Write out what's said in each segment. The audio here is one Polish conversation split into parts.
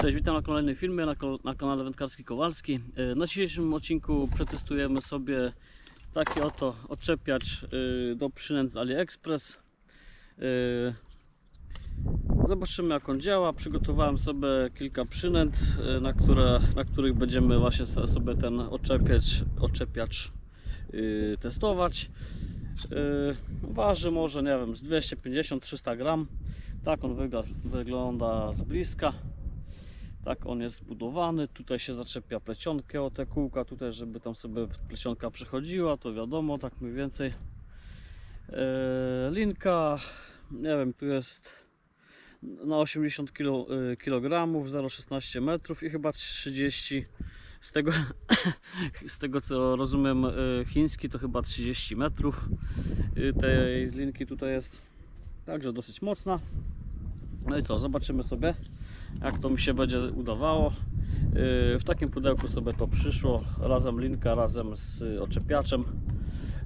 Cześć, witam na kolejnym filmie na, na kanale Wędkarski Kowalski. E, Na dzisiejszym odcinku przetestujemy sobie taki oto odczepiacz e, do przynęt z AliExpress. E, Zobaczymy jak on działa. Przygotowałem sobie kilka przynęt, na, które, na których będziemy właśnie so- sobie ten odczepiacz, odczepiacz testować. Waży może, nie wiem, z 250-300 gram. Tak on wygląda z bliska. Tak on jest zbudowany. Tutaj się zaczepia plecionkę o te kółka, tutaj żeby tam sobie plecionka przechodziła, to wiadomo, tak mniej więcej. Eee, linka, nie wiem, tu jest na 80 kilo, y, kg, 0,16 metrów i chyba 30 z tego, z tego co rozumiem y, chiński to chyba 30 metrów y, tej linki tutaj jest także dosyć mocna no i co, zobaczymy sobie jak to mi się będzie udawało. Yy, W takim pudełku sobie to przyszło, razem linka, razem z y, oczepiaczem.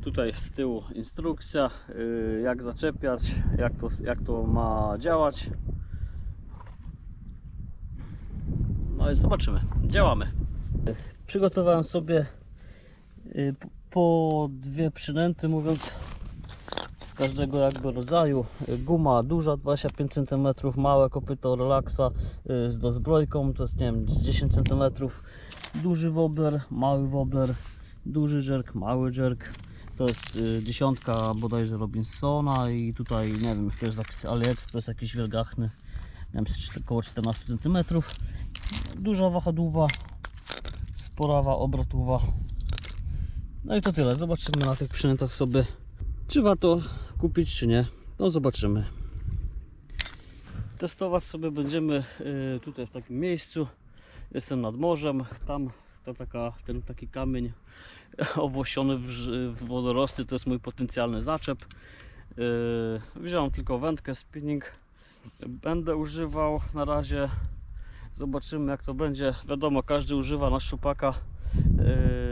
Tutaj z tyłu instrukcja, yy, jak zaczepiać, jak to, jak to ma działać. No i zobaczymy, działamy. Przygotowałem sobie p- po dwie przynęty, mówiąc każdego jakby rodzaju. Y, Guma duża 25 cm, małe kopyto relaksa y, z dozbrojką, to jest nie wiem, z 10 cm. Duży wobler, mały wobler, duży jerk, mały jerk. To jest y, dziesiątka bodajże Robinsona i tutaj nie wiem, to jest jakiś AliExpress jakiś wielgachny, nie wiem, około 14 cm. Duża wahadłowa, sporawa obrotowa. No i to tyle. Zobaczymy na tych przynętach sobie czy warto kupić, czy nie? No zobaczymy. Testować sobie będziemy y, tutaj w takim miejscu. Jestem nad morzem. Tam ta taka, ten taki kamień owłosiony w, w wodorosty to jest mój potencjalny zaczep. Y, Wziąłem tylko wędkę spinning. Będę używał na razie. Zobaczymy jak to będzie. Wiadomo, każdy używa na szczupaka y,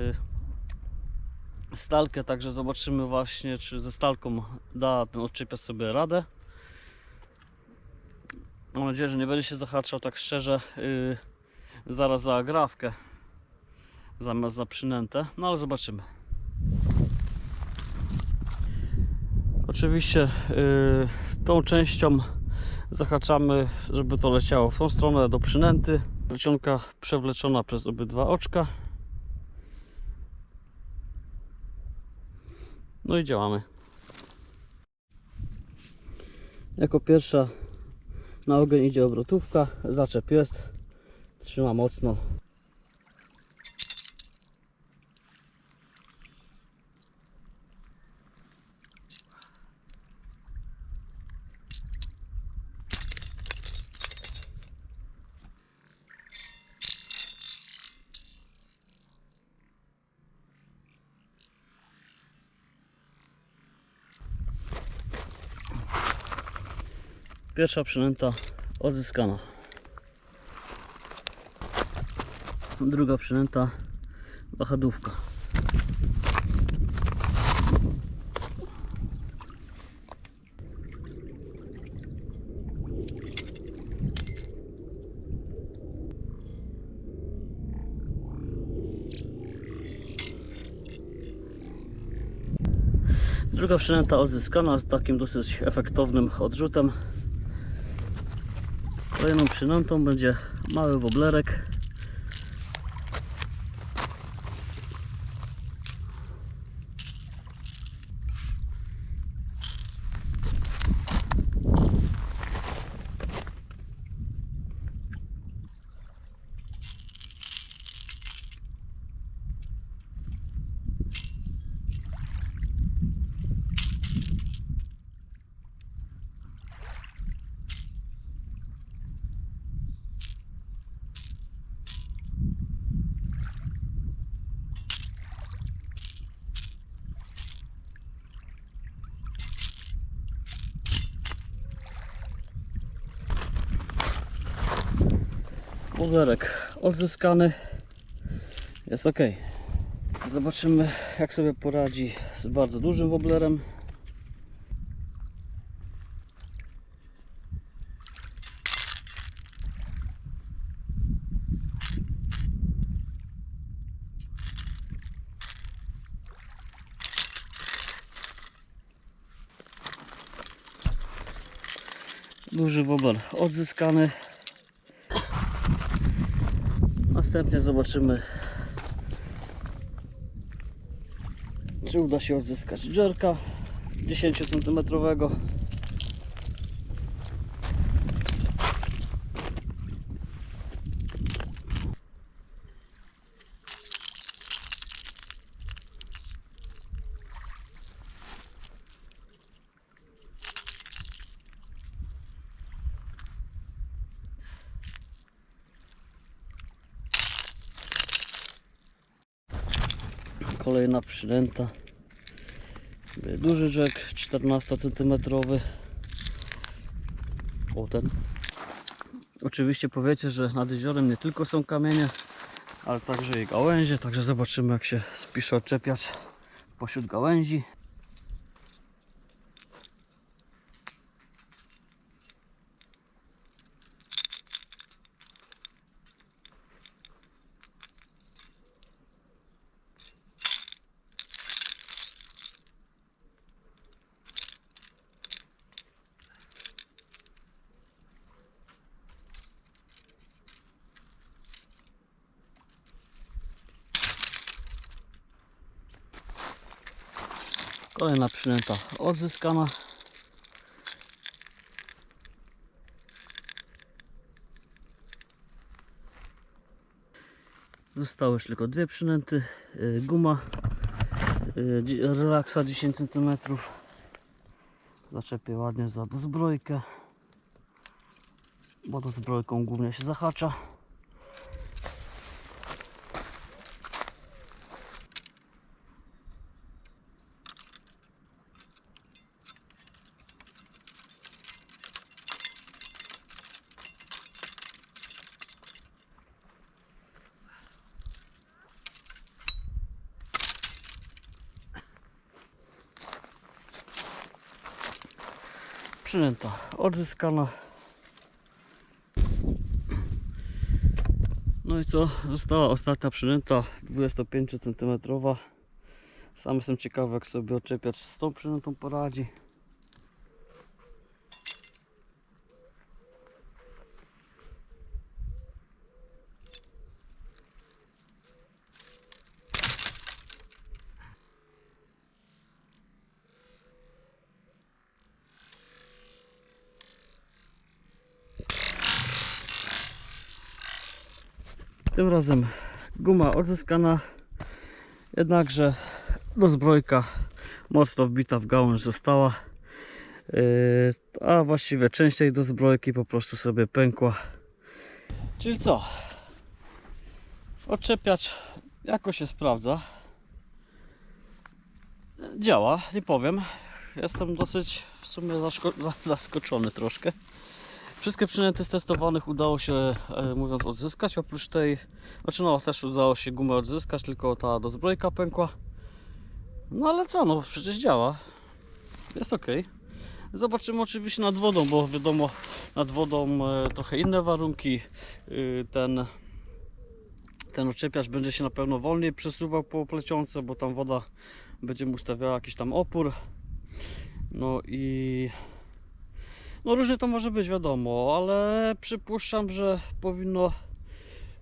stalkę, także zobaczymy właśnie, czy ze stalką da ten odczepiać sobie radę. Mam nadzieję, że nie będzie się zahaczał tak szczerze yy, zaraz za agrawkę zamiast za przynętę, no ale zobaczymy. Oczywiście yy, tą częścią zahaczamy, żeby to leciało w tą stronę do przynęty. Plecionka przewleczona przez obydwa oczka. No i działamy. Jako pierwsza na ogień idzie obrotówka, zaczep jest, trzyma mocno. Pierwsza przynęta odzyskana. Druga przynęta wahadówka. Druga przynęta odzyskana z takim dosyć efektownym odrzutem. Kolejną przynętą będzie mały woblerek. Odzyskany. Jest ok. Zobaczymy jak sobie poradzi z bardzo dużym woblerem. Duży wobler odzyskany. Następnie zobaczymy, czy uda się odzyskać dżerka 10 cm. Kolejna przynęta. Duży rzek 14 cm. O ten. Oczywiście powiecie, że nad jeziorem nie tylko są kamienie, ale także i gałęzie. Także zobaczymy jak się spisze odczepiać pośród gałęzi. Kolejna przynęta odzyskana. Zostały już tylko dwie przynęty. Y, Guma y, relaksa 10 cm. Zaczepię ładnie za dozbrojkę. Bo dozbrojką głównie się zahacza. Przynęta odzyskana. No i co? Została ostatnia przynęta 25 cm. Sam jestem ciekawy jak sobie odczepiać z tą przynętą poradzi. Tym razem guma odzyskana, jednakże dozbrojka mocno wbita w gałąź została. Yy, a właściwie część tej dozbrojki po prostu sobie pękła. Czyli co? Odczepiać jako się sprawdza. Działa, nie powiem. Jestem dosyć w sumie zaskoczony troszkę. Wszystkie przynęty z testowanych udało się, e, mówiąc, odzyskać. Oprócz tej, znaczy no, też udało się gumę odzyskać, tylko ta dozbrojka pękła. No ale co, no przecież działa. Jest ok. Zobaczymy oczywiście nad wodą, bo wiadomo, nad wodą e, trochę inne warunki. Y, ten, ten oczepiacz będzie się na pewno wolniej przesuwał po plecionce, bo tam woda będzie mu stawiała jakiś tam opór. No i no różnie to może być, wiadomo, ale przypuszczam, że powinno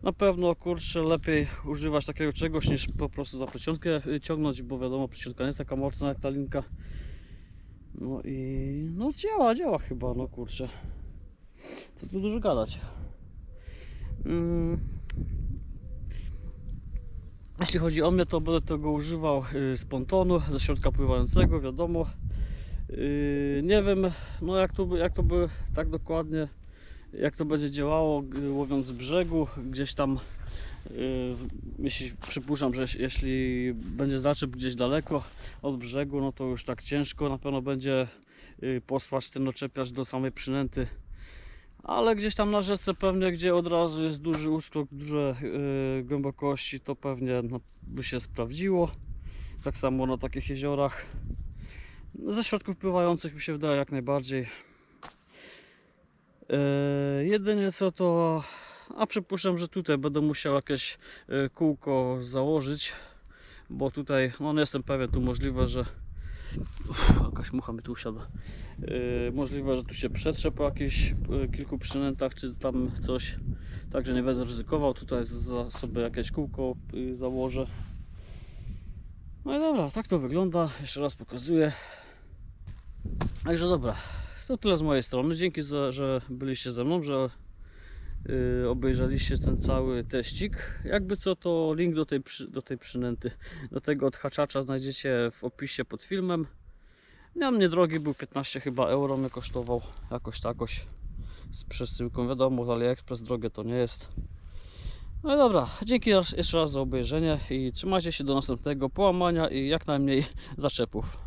na pewno kurczę lepiej używać takiego czegoś niż po prostu za plecionkę y, ciągnąć, bo wiadomo, plecionka nie jest taka mocna jak ta linka. No i no działa, działa chyba, no kurczę. Co tu dużo gadać. Mm. Jeśli chodzi o mnie, to będę tego używał y, z pontonu, ze środka pływającego, wiadomo. Yy, nie wiem, no jak to, jak to by tak dokładnie, jak to będzie działało, łowiąc z brzegu, gdzieś tam, yy, jeśli przypuszczam, że jeśli- jeśli będzie zaczep gdzieś daleko od brzegu, no to już tak ciężko na pewno będzie yy, posłać ten oczepiacz do samej przynęty. Ale gdzieś tam na rzece pewnie, gdzie od razu jest duży uskok, duże yy, głębokości, to pewnie no, by się sprawdziło. Tak samo na takich jeziorach. Ze środków pływających mi się wydaje jak najbardziej. E, jedynie co to. A przypuszczam, że tutaj będę musiał jakieś e, kółko założyć, bo tutaj, no nie jestem pewien, tu możliwe, że Uff, jakaś mucha mi tu usiadła. Yy, możliwe, że tu się przetrze po jakichś kilku przynętach, czy tam coś. Także nie będę ryzykował. Tutaj za sobie jakieś kółko yy, założę. No i dobra, tak to wygląda. Jeszcze raz pokazuję. Także dobra, to tyle z mojej strony. Dzięki, za, że byliście ze mną, że yy, obejrzeliście ten cały teścik. Jakby co, to link do tej, do tej przynęty, do tego odhaczacza znajdziecie w opisie pod filmem. Ja mnie drogi był 15 chyba euro mnie kosztował jakoś takoś z przesyłką. Wiadomo, z AliExpress drogie to nie jest. No i dobra, dzięki jeszcze raz za obejrzenie i trzymajcie się do następnego połamania i jak najmniej zaczepów.